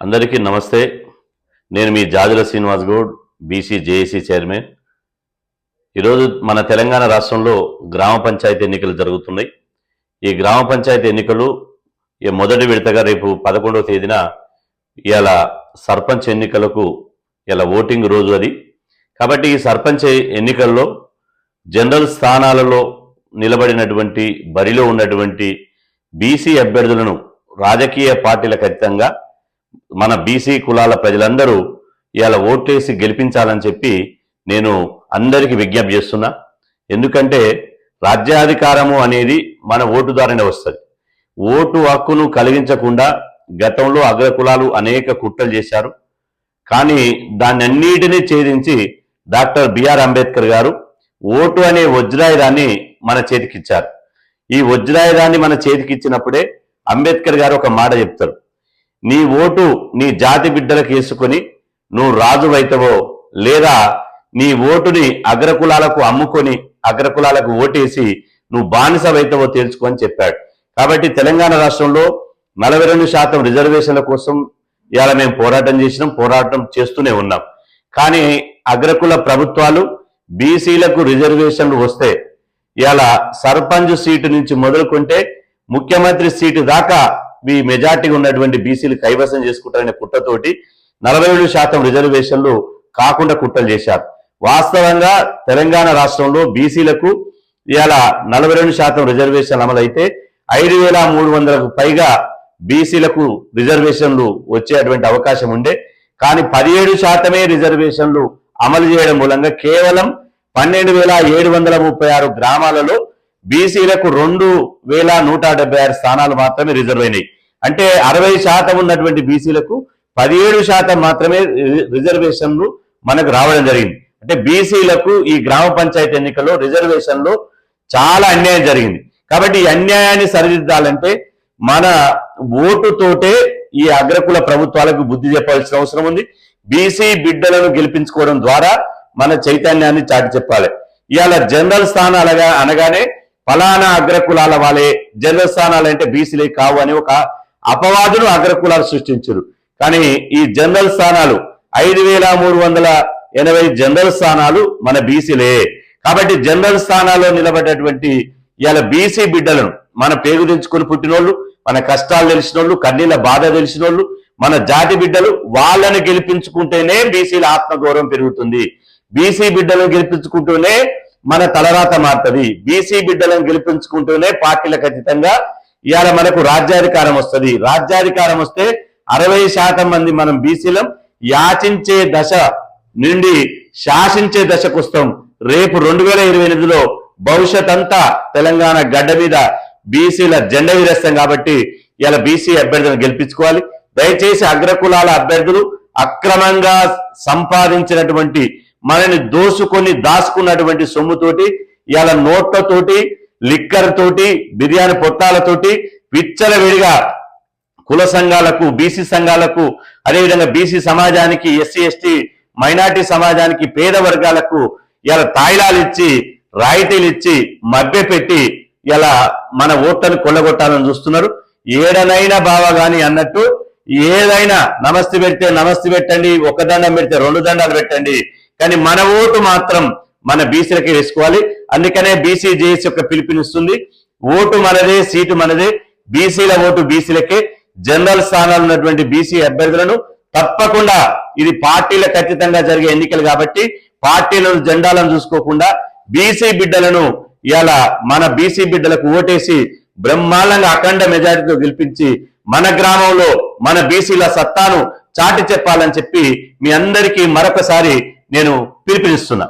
అందరికీ నమస్తే. నేను మీ Jajula Srinivas Goud BC JAC chairman. ఈరోజు మన తెలంగాణ రాష్ట్రంలో గ్రామ పంచాయతీ ఎన్నికలు జరుగుతున్నాయి. ఈ గ్రామ పంచాయతీ ఎన్నికలు ఈ మొదటి విడతగా రేపు పదకొండవ తేదీన ఇవాళ సర్పంచ్ ఎన్నికలకు ఇలా ఓటింగ్ రోజు అది. కాబట్టి ఈ సర్పంచ్ ఎన్నికల్లో జనరల్ స్థానాలలో నిలబడినటువంటి బరిలో ఉన్నటువంటి బీసీ అభ్యర్థులను రాజకీయ పార్టీలకు ఖచ్చితంగా మన బీసీ కులాల ప్రజలందరూ ఇవాళ ఓట్లేసి గెలిపించాలని చెప్పి నేను అందరికీ విజ్ఞప్తి చేస్తున్నా. ఎందుకంటే రాజ్యాధికారము అనేది మన ఓటు ద్వారానే వస్తుంది. ఓటు హక్కును కలిగించకుండా గతంలో అగ్రకులాలు అనేక కుట్రలు చేశారు. కానీ దాన్నన్నిటినీ ఛేదించి డాక్టర్ బిఆర్ అంబేద్కర్ గారు ఓటు అనే వజ్రాయుధాన్ని మన చేతికిచ్చారు. ఈ వజ్రాయుధాన్ని మన చేతికిచ్చినప్పుడే అంబేద్కర్ గారు ఒక మాట చెప్తారు. నీ ఓటు నీ జాతి బిడ్డలకు వేసుకొని నువ్వు రాజువైతవో లేదా నీ ఓటుని అగ్రకులాలకు అమ్ముకొని అగ్రకులాలకు ఓటేసి నువ్వు బానిస తేల్చుకొని చెప్పాడు. కాబట్టి తెలంగాణ రాష్ట్రంలో నలభై రెండు శాతం రిజర్వేషన్ల కోసం ఇవాళ మేము పోరాటం చేసినాం పోరాటం చేస్తూనే ఉన్నాం. కానీ అగ్రకుల ప్రభుత్వాలు బీసీలకు రిజర్వేషన్లు వస్తే ఇవాళ సర్పంచ్ సీటు నుంచి మొదలుకుంటే ముఖ్యమంత్రి సీటు దాకా ఈ మెజార్టీగా ఉన్నటువంటి బీసీలు కైవసం చేసుకుంటారనే కుట్రతోటి నలభై ఏడు శాతం రిజర్వేషన్లు కాకుండా కుట్రలు చేశారు. వాస్తవంగా తెలంగాణ రాష్ట్రంలో బీసీలకు ఇలా నలభై రెండు శాతం రిజర్వేషన్ అమలైతే ఐదు వేల మూడు వందలకు పైగా బీసీలకు రిజర్వేషన్లు వచ్చేటువంటి అవకాశం ఉండే. కానీ పదిహేడు శాతమే రిజర్వేషన్లు అమలు చేయడం మూలంగా కేవలం పన్నెండు వేల ఏడు వందల ముప్పై ఆరు గ్రామాలలో బీసీలకు రెండు వేల నూట డెబ్బై ఆరు స్థానాలు మాత్రమే రిజర్వ్ అయినాయి. అంటే అరవై శాతం ఉన్నటువంటి బీసీలకు పదిహేడు శాతం మాత్రమే రి- రిజర్వేషన్లు మనకు రావడం జరిగింది. అంటే బీసీలకు ఈ గ్రామ పంచాయతీ ఎన్నికల్లో రిజర్వేషన్లు చాలా అన్యాయం జరిగింది. కాబట్టి ఈ అన్యాయాన్ని సరిదిద్దాలంటే మన ఓటుతోటే ఈ అగ్రకుల ప్రభుత్వాలకు బుద్ధి చెప్పాల్సిన అవసరం ఉంది. బీసీ బిడ్డలను గెలిపించుకోవడం ద్వారా మన చైతన్యాన్ని చాటి చెప్పాలి. ఇవాళ జనరల్ స్థానాలుగా అనగానే ఫలానా అగ్రకులాల వాళ్ళే జనరల్ స్థానాలు అంటే బీసీలే కావు అని ఒక అపవాదును అగ్రకులాలు సృష్టించారు. కానీ ఈ జనరల్ స్థానాలు ఐదు వేల మూడు వందల ఎనభై జనరల్ స్థానాలు మన బీసీలే. కాబట్టి జనరల్ స్థానాల్లో నిలబడ్డటువంటి ఇవాళ బీసీ బిడ్డలను మన పేరు తెంచుకొని పుట్టినోళ్ళు మన కష్టాలు తెలిసినోళ్ళు కన్నీళ్ళ బాధ తెలిసినోళ్ళు మన జాతి బిడ్డలు వాళ్ళని గెలిపించుకుంటేనే బీసీల ఆత్మగౌరవం పెరుగుతుంది. బీసీ బిడ్డలను గెలిపించుకుంటూనే మన తలరాత మారుతుంది. బీసీ బిడ్డలను గెలిపించుకుంటూనే పార్టీలకు ఖచ్చితంగా ఇవాళ మనకు రాజ్యాధికారం వస్తుంది. రాజ్యాధికారం వస్తే అరవై శాతం మంది మనం బీసీలం. యాచించే దశ నుండి శాసించే దశకు వస్తాం. రేపు రెండు వేల ఇరవై ఎనిమిదిలో భవిష్యత్ అంతా తెలంగాణ గడ్డ మీద బీసీల జెండా విరేస్తాం కాబట్టి ఇలా బీసీ అభ్యర్థులను గెలిపించుకోవాలి. దయచేసి అగ్రకులాల అభ్యర్థులు అక్రమంగా సంపాదించినటువంటి మనని దోసుకొని దాచుకున్నటువంటి సొమ్ముతోటి ఇవాళ నోట్లతోటి లిక్కర్ తోటి బిర్యానీ పొట్టాలతోటి విచ్చలవిడిగా కుల సంఘాలకు బీసీ సంఘాలకు అదేవిధంగా బీసీ సమాజానికి ఎస్సీ ఎస్టీ మైనార్టీ సమాజానికి పేద వర్గాలకు ఇలా తాయిలాలు ఇచ్చి రాయితీలు ఇచ్చి మభ్యపెట్టి ఇలా మన ఓట్లను కొల్లగొట్టాలని చూస్తున్నారు. ఏడనైనా బావా గాని అన్నట్టు ఏదైనా నమస్తే పెడితే నమస్తే పెట్టండి ఒక దండం పెడితే రెండు దండాలు పెట్టండి కానీ మన ఓటు మాత్రం మన బీసీలకే వేసుకోవాలి. అందుకనే బీసీ జేఏసీ యొక్క పిలుపునిస్తుంది. ఓటు మనదే సీటు మనదే. బీసీల ఓటు బీసీలకే. జనరల్ స్థానాలు ఉన్నటువంటి బీసీ అభ్యర్థులను తప్పకుండా ఇది పార్టీల ఖచ్చితంగా జరిగే ఎన్నికలు కాబట్టి పార్టీలను జెండాలను చూసుకోకుండా బీసీ బిడ్డలను ఇలా మన బీసీ బిడ్డలకు ఓటేసి బ్రహ్మాండంగా అఖండ మెజారిటీతో గెలిపించి మన గ్రామంలో మన బీసీల సత్తాను చాటి చెప్పాలని చెప్పి మీ అందరికీ మరొకసారి నేను పిలుపునిస్తున్నా.